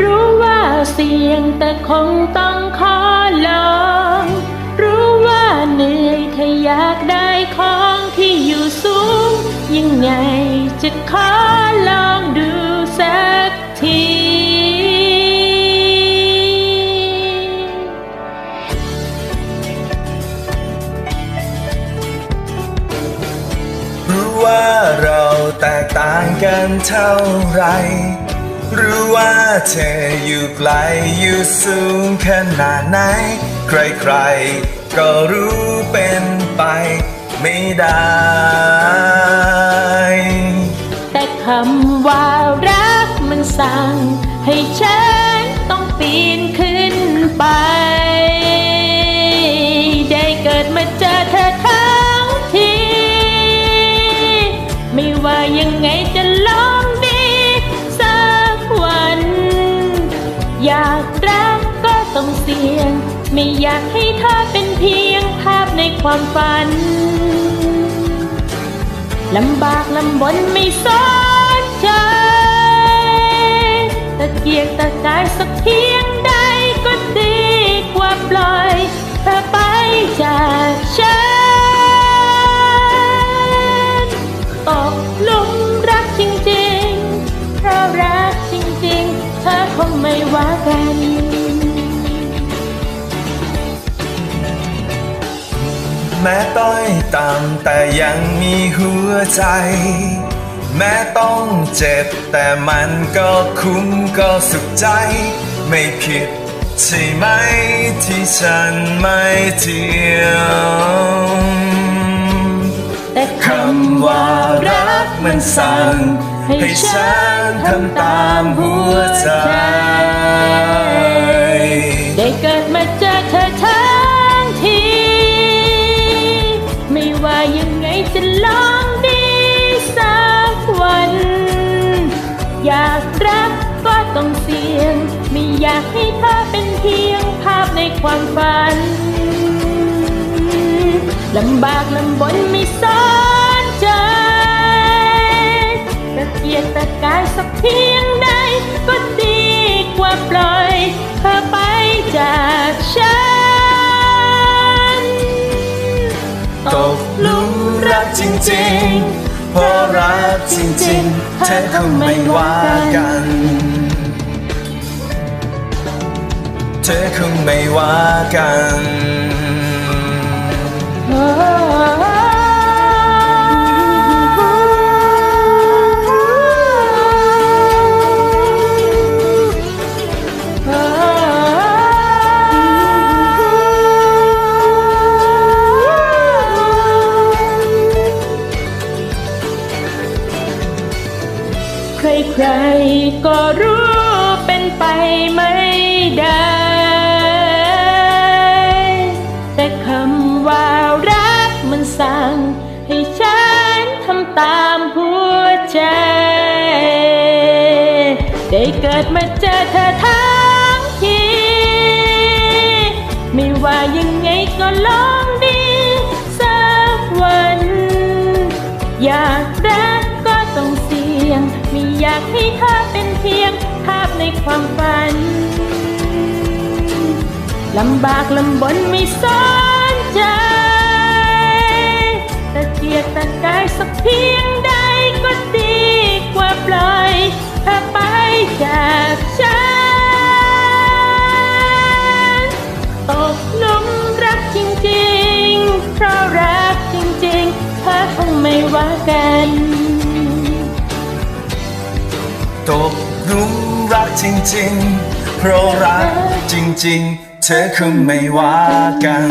รู้ว่าเสี่ยงแต่คงต้องขอลอง รู้ว่าเหนื่อยถ้าอยากได้ของที่อยู่สูง ยังไงจะขอลองดูสักทีรู้ว่าเราแตกต่างกันเท่าไร หรรู้ว่าเธออยู่ไกลอยู่สูงขนาดไหน ใครๆ ก็รู้เป็นไปไม่ได้ แต่คำว่ารักมันสั่ง ให้ฉันต้องปีนขึ้นไป ได้เกิดมาเจอเธอทั้งที ไม่ว่ายังไงจะ อยากรักก็ต้องเสี่ยง ไม่อยากให้เธอเป็นเพียงภาพในความฝัน ลำบากลำบนไม่สนใจตะเกียกตะกายสักที แม้ต้อยต่ำแต่ยังมีหัวใจ แม้ต้องเจ็บแต่มันก็คุ้มก็สุขใจ ไม่ผิดใช่ไหมที่ฉันไม่เที่ยวแต่คคำว่ารักมันสั่งให้ฉันทำตามหัวใจ ยังไงจะลองดีสักวัน อยากรักก็ต้องเสี่ยง ไม่อยากให้เธอเป็นเพียงภาพในความฝัน ลำบากลำบนไม่สน จริงๆเพราะรักจริงๆเธอคงไม่ว่ากัน เธอคงไม่ว่ากัน ก็รู้เป็นไปไม่ได้ แต่คำว่ารักมันสั่ง ให้ฉันทำตามหัวใจ ได้เกิดมาเจอเธอทั้งที ไม่ว่ายังไงก็ลองดีสักวัน อยากรักก็ต้องเสี่ยง ไม่อยากให้เธอาพในความฝัน ลำบากลำบนไม่สนใจตะเกียกตะกายสักเพียงใดก็ดีกว่าปล่อยเธอไปจากฉัน ตกหลุมรักจริงๆ เพราะรักจริงๆเธอคงไม่ว่ากัน ตกหลุม จริงๆ เพราะรักจริงๆ เธอคงไม่ว่ากัน